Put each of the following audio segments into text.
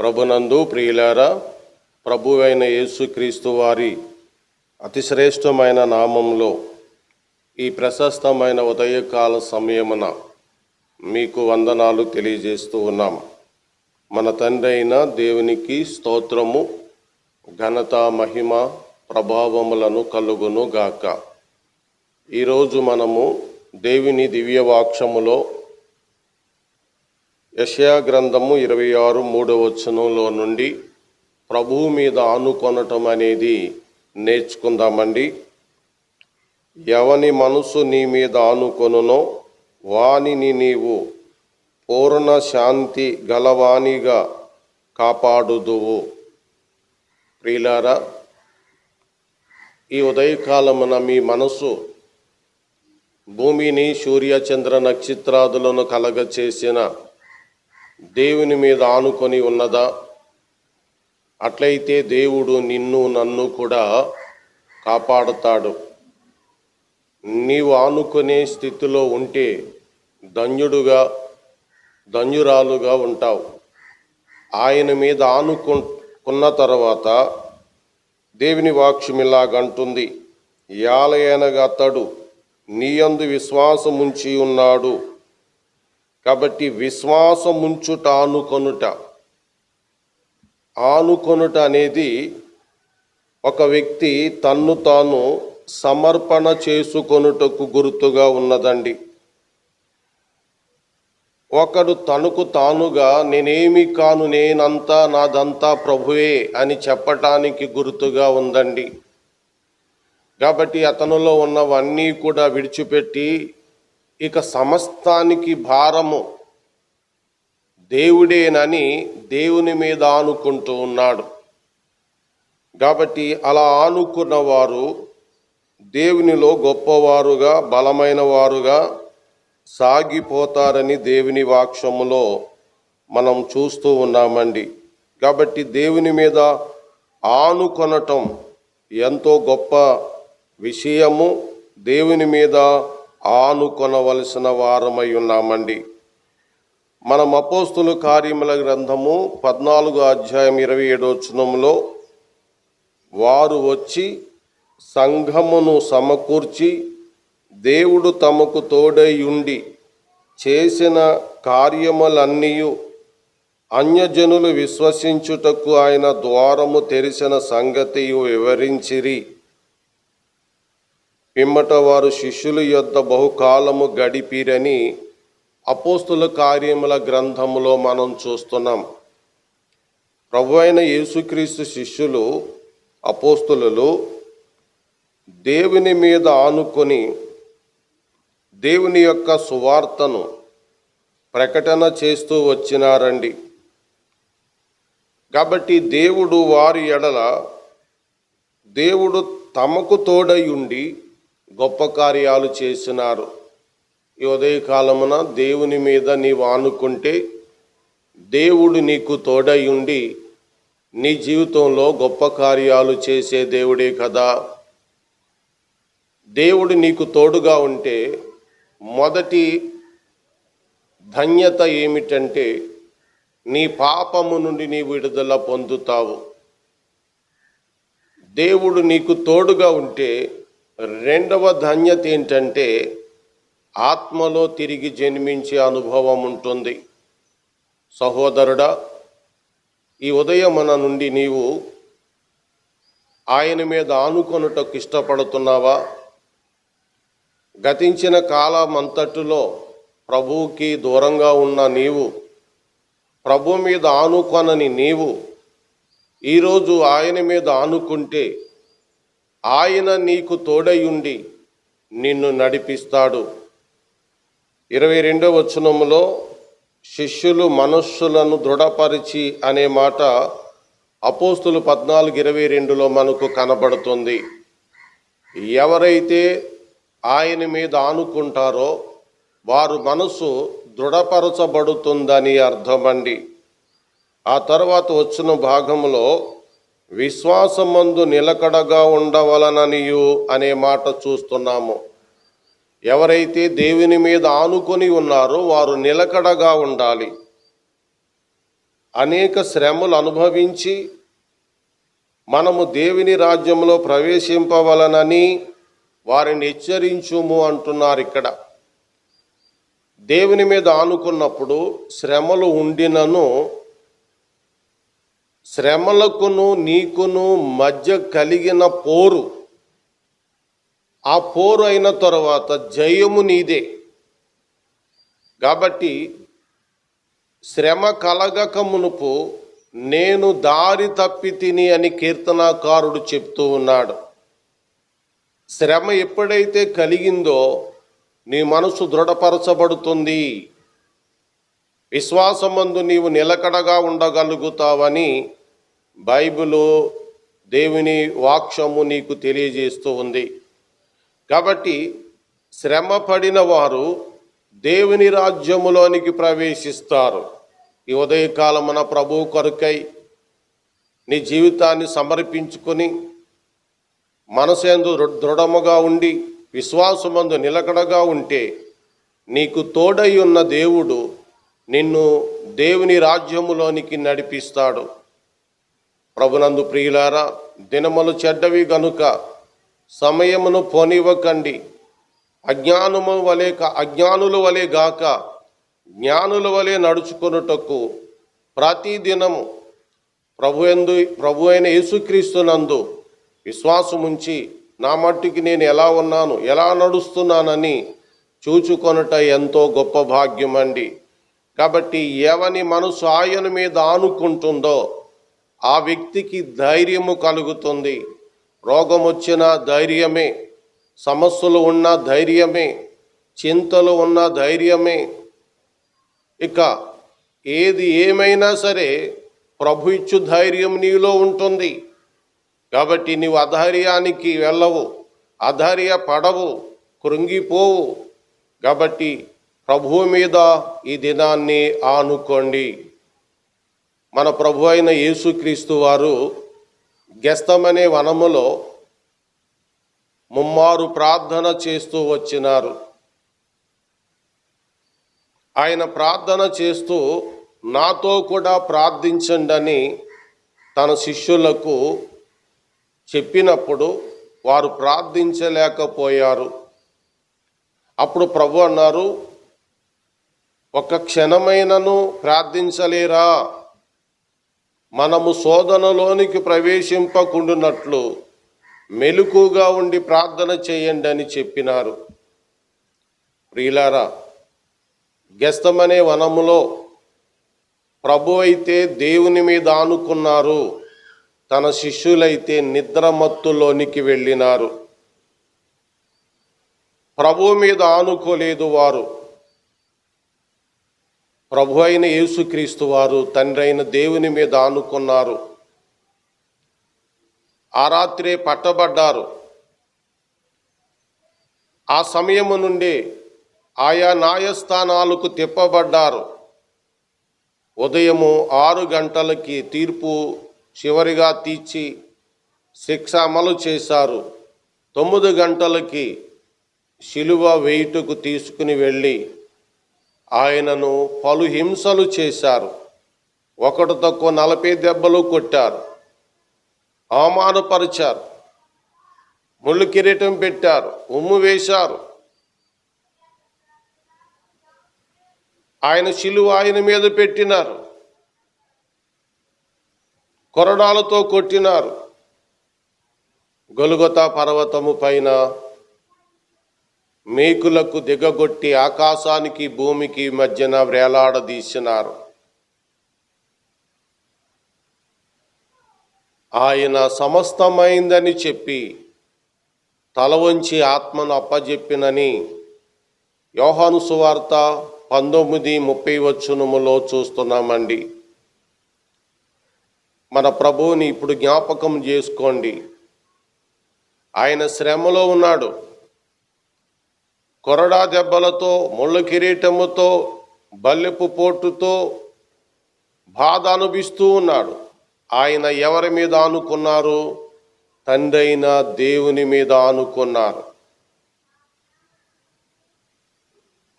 ప్రభునందు ప్రియులారా ప్రభు అయిన యేసుక్రీస్తు వారి అతిశ్రేష్టమైన నామంలో ఈ ప్రశస్తమైన ఉదయకాల సమయమున మీకు వందనాలు తెలియజేస్తూ ఉన్నాం. మన తండ్రి అయిన దేవునికి స్తోత్రము ఘనత మహిమ ప్రభావములను కలుగును గాక. ఈరోజు మనము దేవుని దివ్యవాక్షములో యషయా గ్రంథము ఇరవై ఆరు మూడవ వచనంలో నుండి ప్రభువు మీద ఆనుకొనటం అనేది నేర్చుకుందామండి. ఎవని మనసు నీ మీద ఆనుకొనునో వానిని నీవు పూర్ణ శాంతి గలవాణిగా కాపాడుదువు. ప్రియులారా ఈ ఉదయకాలమున మీ మనసు భూమిని సూర్య చంద్ర నక్షత్రాదులను కలగచేసిన దేవుని మీద ఆనుకొని ఉన్నదా? అట్లయితే దేవుడు నిన్ను నన్ను కూడా కాపాడుతాడు. నీవు ఆనుకునే స్థితిలో ఉంటే ధన్యుడుగా ధన్యురాలుగా ఉంటావు. ఆయన మీద ఆనుకున్న తర్వాత దేవుని వాక్యం ఇలాగంటుంది యాలయనగా అతడు నీయందు విశ్వాసముంచి ఉన్నాడు. కాబట్టి విశ్వాసముంచుట ఆనుకొనుట ఆనుకొనుట అనేది ఒక వ్యక్తి తన్ను తాను సమర్పణ చేసుకొనుటకు గుర్తుగా ఉన్నదండి. ఒకడు తనకు తానుగా నేనేమి కాను నేనంతా నాదంతా ప్రభువే అని చెప్పటానికి గుర్తుగా ఉందండి. కాబట్టి అతనిలో ఉన్నవన్నీ కూడా విడిచిపెట్టి ఇక సమస్తానికి భారము. దేవుడేనని దేవుని మీద ఆనుకుంటూ ఉన్నాడు. కాబట్టి అలా ఆనుకున్న వారు దేవునిలో గొప్పవారుగా బలమైన వారుగా సాగిపోతారని దేవుని వాక్షములో మనం చూస్తూ ఉన్నామండి. కాబట్టి దేవుని మీద ఆనుకొనటం ఎంతో గొప్ప విషయము. దేవుని మీద ఆనుకొనవలసిన వారమై ఉన్నామండి. మన అపోస్తుల కార్యముల గ్రంథము పద్నాలుగు అధ్యాయం ఇరవై ఏడవచనంలో వారు వచ్చి సంఘమును సమకూర్చి దేవుడు తమకు తోడై ఉండి చేసిన కార్యములన్నీ అన్యజనులు విశ్వసించుటకు ఆయన ద్వారము తెరిచిన సంగతి వివరించిరి. పిమ్మట వారు శిష్యుల యొద్ద బహుకాలము గడిపిరని అపోస్తుల కార్యముల గ్రంథములో మనం చూస్తున్నాం. ప్రభు అయిన యేసుక్రీస్తు శిష్యులు అపోస్తులు దేవుని మీద ఆనుకొని దేవుని యొక్క సువార్తను ప్రకటన చేస్తూ వచ్చినారండి. కాబట్టి దేవుడు వారి ఎడల దేవుడు తమకు తోడై ఉండి గొప్ప కార్యాలు చేసినారు. ఈ ఉదయకాలమున దేవుని మీద నీవు ఆనుకుంటే దేవుడు నీకు తోడై ఉండి నీ జీవితంలో గొప్ప కార్యాలు చేసే దేవుడే కదా. దేవుడు నీకు తోడుగా ఉంటే మొదటి ధన్యత ఏమిటంటే నీ పాపము నుండి నీ విడుదల పొందుతావు. దేవుడు నీకు తోడుగా ఉంటే రెండవ ధన్యత ఏంటంటే ఆత్మలో తిరిగి జన్మించే అనుభవం ఉంటుంది. సహోదరుడా ఈ ఉదయం మన నుండి నీవు ఆయన మీద ఆనుకొనుటకు ఇష్టపడుతున్నావా? గతించిన కాలం అంతటిలో ప్రభువుకి దూరంగా ఉన్న నీవు ప్రభు మీద ఆనుకొనని నీవు ఈరోజు ఆయన మీద ఆనుకుంటే ఆయన నీకు తోడయుండి నిన్ను నడిపిస్తాడు. ఇరవై రెండో వచనములో శిష్యులు మనస్సులను దృఢపరిచి అనే మాట అపోస్తులు పద్నాలుగు ఇరవై రెండులో మనకు కనబడుతుంది. ఎవరైతే ఆయన మీద ఆనుకుంటారో వారు మనసు దృఢపరచబడుతుందని అర్థమండి. ఆ తర్వాత వచ్చిన భాగంలో విశ్వాసమందు నిలకడగా ఉండవలననియు అనే మాట చూస్తున్నాము. ఎవరైతే దేవుని మీద ఆనుకొని ఉన్నారో వారు నిలకడగా ఉండాలి. అనేక శ్రమలు అనుభవించి మనము దేవుని రాజ్యంలో ప్రవేశింపవలనని వారిని హెచ్చరించుము అంటున్నారు ఇక్కడ. దేవుని మీద ఆనుకున్నప్పుడు శ్రమలు ఉండినను శ్రమలకును నీకును మధ్య కలిగిన పోరు. ఆ పోరు అయిన తర్వాత జయము నీదే. కాబట్టి శ్రమ కలగక మునుపు నేను దారి తప్పి తిని అని కీర్తనాకారుడు చెప్తూ ఉన్నాడు. శ్రమ ఎప్పుడైతే కలిగిందో నీ మనసు దృఢపరచబడుతుంది. విశ్వాసమందు నీవు నిలకడగా ఉండగలుగుతావని బైబిలు దేవుని వాక్షము నీకు తెలియజేస్తూ ఉంది. కాబట్టి శ్రమ పడిన వారు దేవుని రాజ్యములోనికి ప్రవేశిస్తారు. ఈ ఉదయకాలమున ప్రభు కొరకై నీ జీవితాన్ని సమర్పించుకొని మనసేందు దృ- దృఢముగా ఉండి విశ్వాసమందు నిలకడగా ఉంటే నీకు తోడై ఉన్న దేవుడు నిన్ను దేవుని రాజ్యములోనికి నడిపిస్తాడు. ప్రభునందు ప్రియులారా దినములు చెడ్డవి గనుక సమయమును పోనివ్వకండి. అజ్ఞానము వలె కా- అజ్ఞానుల వలె గాక జ్ఞానుల వలె నడుచుకొనుటకు ప్రతిదినము ప్రభు ఎందు ప్రభు అయిన యేసుక్రీస్తునందు విశ్వాసముంచి నా మట్టుకి నేను ఎలా ఉన్నాను ఎలా నడుస్తున్నానని చూచుకొనుట ఎంతో గొప్ప భాగ్యం అండి కాబట్టి ఎవని మనసు ఆయన మీద ఆనుకుంటుందో ఆ వ్యక్తికి ధైర్యము కలుగుతుంది. రోగం వచ్చిన ధైర్యమే సమస్యలు ఉన్న ధైర్యమే చింతలు ఉన్న ధైర్యమే. ఇక ఏది ఏమైనా సరే ప్రభు ఇచ్చు ధైర్యం నీలో ఉంటుంది. కాబట్టి నీవు అధైర్యానికి వెళ్ళవు అధైర్య పడవు కృంగిపోవు. కాబట్టి ప్రభువు మీద ఈ దినాన్ని ఆనుకోండి. మన ప్రభు అయిన యేసుక్రీస్తు వారు గెస్తమనే వనములో ముమ్మారు ప్రార్థన చేస్తూ వచ్చినారు. ఆయన ప్రార్థన చేస్తూ నాతో కూడా ప్రార్థించండి తన శిష్యులకు చెప్పినప్పుడు వారు ప్రార్థించలేకపోయారు. అప్పుడు ప్రభు అన్నారు ఒక క్షణమైనను ప్రార్థించలేరా? మనము శోధనలోనికి ప్రవేశింపకుండునట్లు మెలుకుగా ఉండి ప్రార్థన చేయండి అని చెప్పినారు. ప్రియులారా గెస్తమనే వనములో ప్రభు అయితే దేవుని మీద ఆనుకున్నారు. తన శిష్యులైతే నిద్రమత్తులోనికి వెళ్ళినారు. ప్రభు మీద ఆనుకోలేదు వారు. ప్రభు అయిన యేసుక్రీస్తు వారు తండ్రి అయిన దేవుని మీద ఆనుకున్నారు. ఆ రాత్రే పట్టబడ్డారు. ఆ సమయము నుండి ఆయా న్యాయస్థానాలకు తిప్పబడ్డారు. ఉదయము ఆరు గంటలకి తీర్పు చివరిగా తీర్చి శిక్ష అమలు చేశారు. తొమ్మిది గంటలకి శిలువ వేయుటకు తీసుకుని వెళ్ళి ఆయనను పలు హింసలు చేశారు. ఒకటి తక్కువ నలభై దెబ్బలు కొట్టారు అవమానపరిచారు ముళ్ళు కిరీటం పెట్టారు. ఉమ్ము వేశారు. ఆయన శిలువ ఆయన మీద పెట్టినారు. కొరడాలతో కొట్టినారు. గొలుగొతా పర్వతము పైన మేకులకు దిగగొట్టి ఆకాశానికి భూమికి మధ్యన వేలాడదీసినారు. ఆయన సమస్తమైందని చెప్పి తల వంచి ఆత్మను అప్పజెప్పినని యోహాను సువార్త పంతొమ్మిది ముప్పై వచ్చునములో చూస్తున్నామండి. మన ప్రభువుని ఇప్పుడు జ్ఞాపకం చేసుకోండి. ఆయన శ్రమలో ఉన్నాడు. కొరడా దెబ్బలతో ముళ్ళ కిరీటముతో బల్లెపు పోటుతో బాధ అనుభవిస్తూ ఉన్నాడు. ఆయన ఎవరి మీద ఆనుకున్నారు? తండ్రైన దేవుని మీద ఆనుకున్నారు.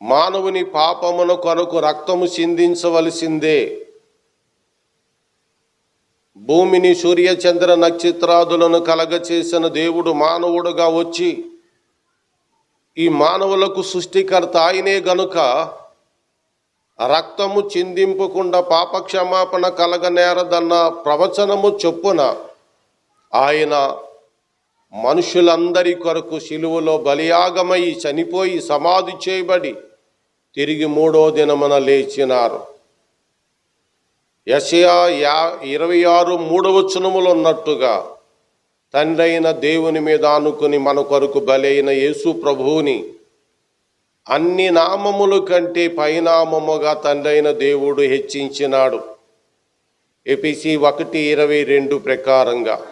మానవుని పాపమున కొరకు రక్తము చిందించవలసిందే. భూమిని సూర్యచంద్ర నక్షత్రాదులను కలగచేసిన దేవుడు మానవుడుగా వచ్చి ఈ మానవులకు సృష్టికర్త ఆయనే గనుక రక్తము చిందింపకుండా పాపక్షమాపణ కలగనేరదన్న ప్రవచనము చొప్పున ఆయన మనుషులందరి కొరకు శిలువలో బలియాగమై చనిపోయి సమాధి చేయబడి తిరిగి మూడో దినమున లేచినారు. యశయా యా ఇరవై ఆరు మూడవ చునములు ఉన్నట్టుగా తండ్రైన దేవుని మీద ఆనుకుని మన కొరకు బలైన యేసు ప్రభువుని అన్ని నామముల కంటే పైనామముగా తండ్రైన దేవుడు హెచ్చించినాడు. ఎపిసి ఒకటి ఇరవై రెండు ప్రకారంగా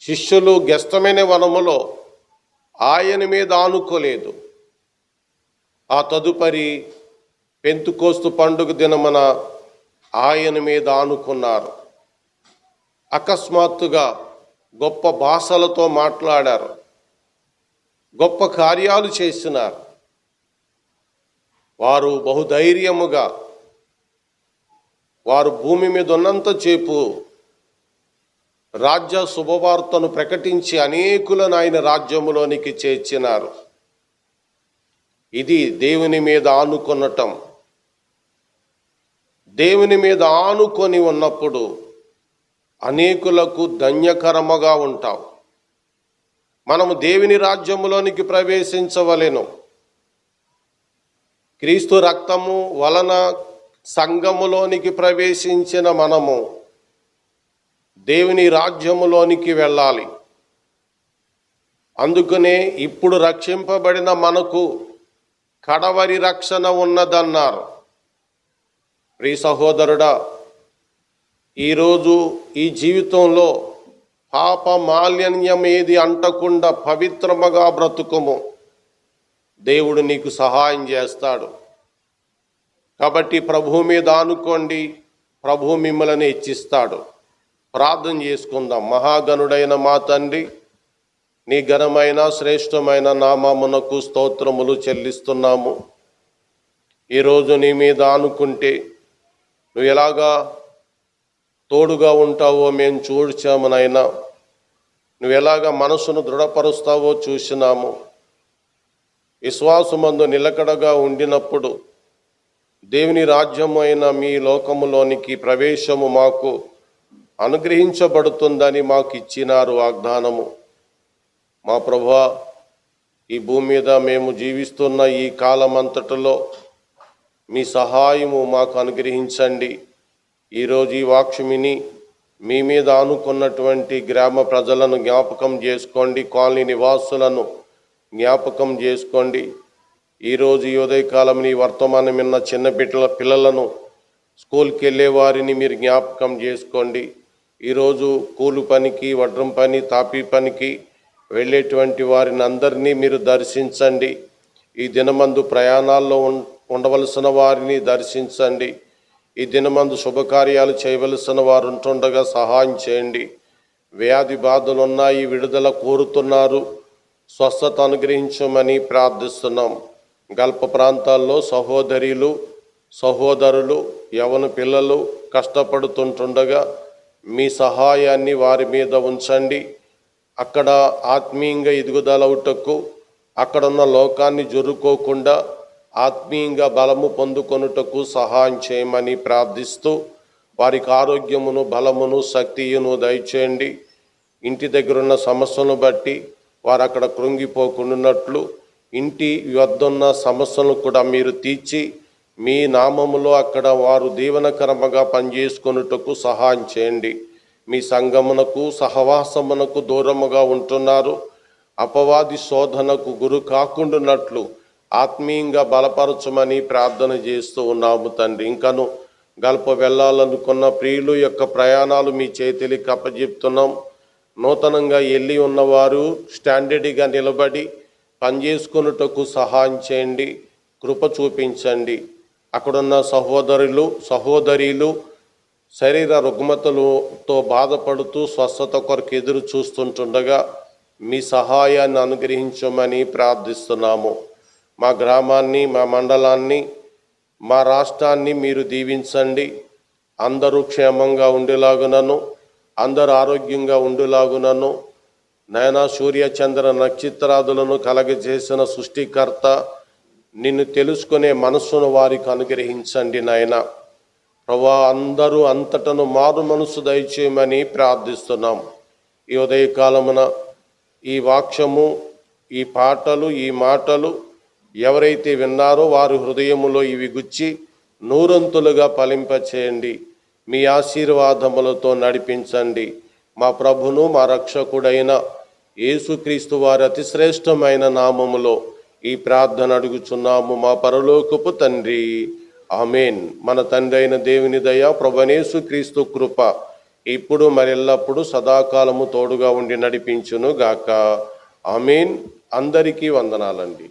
శిష్యులు గెస్తమైన వనములో ఆయన మీద ఆనుకోలేదు. ఆ తదుపరి పెంతుకోస్తు పండుగ దినమున ఆయన మీద ఆనుకున్నారు. అకస్మాత్తుగా గొప్ప భాషలతో మాట్లాడారు. గొప్ప కార్యాలు చేసినారు వారు బహుధైర్యముగా వారు భూమి మీద ఉన్నంతసేపు రాజ్య శుభవార్తను ప్రకటించి అనేకులను ఆయన రాజ్యములోనికి చేర్చినారు. ఇది దేవుని మీద ఆనుకొనటం. దేవుని మీద ఆనుకొని ఉన్నప్పుడు అనేకులకు ధన్యకరముగా ఉంటాం మనము దేవుని రాజ్యములోనికి ప్రవేశించవలెను. క్రీస్తు రక్తము వలన సంఘములోనికి ప్రవేశించిన మనము దేవుని రాజ్యములోనికి వెళ్ళాలి. అందుకనే ఇప్పుడు రక్షింపబడిన మనకు కడవరి రక్షణ ఉన్నదన్నారు. ప్రియ సహోదరుడా ఈరోజు ఈ జీవితంలో పాప మాలిన్యం ఏది అంటకుండా పవిత్రముగా బ్రతుకుము. దేవుడు నీకు సహాయం చేస్తాడు. కాబట్టి ప్రభు మీద ఆనుకోండి ప్రభు మిమ్మల్ని హెచ్చిస్తాడు. ప్రార్థన చేసుకుందాం. మహాగణుడైన మా తండ్రి నీ ఘనమైన శ్రేష్టమైన నామమునకు స్తోత్రములు చెల్లిస్తున్నాము. ఈరోజు నీ మీద ఆనుకుంటే నువ్వు ఎలాగా తోడుగా ఉంటావో మేము చూడ్చాము నాయనా. నువ్వు ఎలాగ మనసును దృఢపరుస్తావో చూసినాము. విశ్వాసమందు నిలకడగా ఉండినప్పుడు దేవుని రాజ్యమైన అయిన మీ లోకములోనికి ప్రవేశము మాకు అనుగ్రహించబడుతుందని మాకు ఇచ్చినారు వాగ్దానము. మా ప్రభా ఈ భూమి మీద మేము జీవిస్తున్న ఈ కాలమంతటిలో మీ సహాయము మాకు అనుగ్రహించండి. ఈరోజు ఈ వాక్ష్మిని మీ మీద ఆనుకున్నటువంటి గ్రామ ప్రజలను జ్ఞాపకం చేసుకోండి కాలనీ నివాసులను జ్ఞాపకం చేసుకోండి. ఈరోజు ఈ ఉదయకాలం నీ వర్తమానం విన్న చిన్న బిడ్డల పిల్లలను స్కూల్కి వెళ్ళే వారిని మీరు జ్ఞాపకం చేసుకోండి. ఈరోజు కూలి పనికి వడ్రం పని తాపీ పనికి వెళ్ళేటువంటి వారిని అందరినీ మీరు దర్శించండి. ఈ దినమందు ప్రయాణాల్లో ఉం- ఉండవలసిన వారిని దర్శించండి. ఈ దినమందు శుభకార్యాలు చేయవలసిన వారు ఉంటుండగా సహాయం చేయండి. వ్యాధి బాధలు ఉన్నాయి విడుదల కోరుతున్నారు. స్వస్థత అనుగ్రహించమని ప్రార్థిస్తున్నాం. గల్ప ప్రాంతాల్లో సహోదరులు సహోదరులు యవన పిల్లలు కష్టపడుతుంటుండగా మీ సహాయాన్ని వారి మీద ఉంచండి. అక్కడ ఆత్మీయంగా ఎదుగుదలవుటకు అక్కడున్న లోకాన్ని జరుకోకుండా ఆత్మీయంగా బలము పొందుకొనుటకు సహాయం చేయమని ప్రార్థిస్తూ వారికి ఆరోగ్యమును బలమును శక్తియును దయచేయండి. ఇంటి దగ్గరున్న సమస్యను బట్టి వారు అక్కడ కృంగిపోకుండాట్లు ఇంటి వద్దన్న సమస్యలను కూడా మీరు తీర్చి మీ నామములో అక్కడ వారు దీవనకరమగా పనిచేసుకొనుటకు సహాయం చేయండి. మీ సంగమునకు సహవాసమునకు దూరముగా ఉంటున్నారు. అపవాది శోధనకు గురు కాకుండానట్లు ఆత్మీయంగా బలపరచమని ప్రార్థన చేస్తూ ఉన్నాము తండ్రి. ఇంకను గల్ప వెళ్ళాలనుకున్న ప్రియులు యొక్క ప్రయాణాలు మీ చేతికి కప్పజెప్తున్నాం. నూతనంగా వెళ్ళి ఉన్నవారు స్టాండర్డ్గా నిలబడి పనిచేసుకున్నటకు సహాయం చేయండి కృప చూపించండి. అక్కడున్న సహోదరులు సహోదరీలు శరీర రుగ్మతలతో బాధపడుతూ స్వస్థత కొరకు ఎదురు చూస్తుంటుండగా మీ సహాయాన్ని అనుగ్రహించమని ప్రార్థిస్తున్నాము. మా గ్రామాన్ని మా మండలాన్ని మా రాష్ట్రాన్ని మీరు దీవించండి. అందరూ క్షేమంగా ఉండేలాగునను అందరూ ఆరోగ్యంగా ఉండేలాగునను. నయనా సూర్య చంద్ర నక్షత్రాదులను కలగజేసిన సృష్టికర్త నిన్ను తెలుసుకునే మనస్సును వారికి అనుగ్రహించండి నాయన. ప్రభా అందరూ అంతటను మారు మనసు దయచేయమని ప్రార్థిస్తున్నాం. ఈ ఉదయకాలమున ఈ వాక్యము ఈ పాటలు ఈ మాటలు ఎవరైతే విన్నారో వారి హృదయములో ఇవి గుచ్చి నూరంతులుగా ఫలింపచేయండి. మీ ఆశీర్వాదములతో నడిపించండి. మా ప్రభును మా రక్షకుడైన యేసుక్రీస్తు వారి అతి శ్రేష్టమైన నామములో ఈ ప్రార్థన అడుగుచున్నాము. మా పరలోకపు తండ్రి. ఆమెన్. మన తండ్రి అయిన దేవుని దయ ప్రభనేసుక్రీస్తు కృప ఇప్పుడు మరెల్లప్పుడు సదాకాలము తోడుగా ఉండి నడిపించును గాక ఆమెన్. అందరికీ వందనాలండి.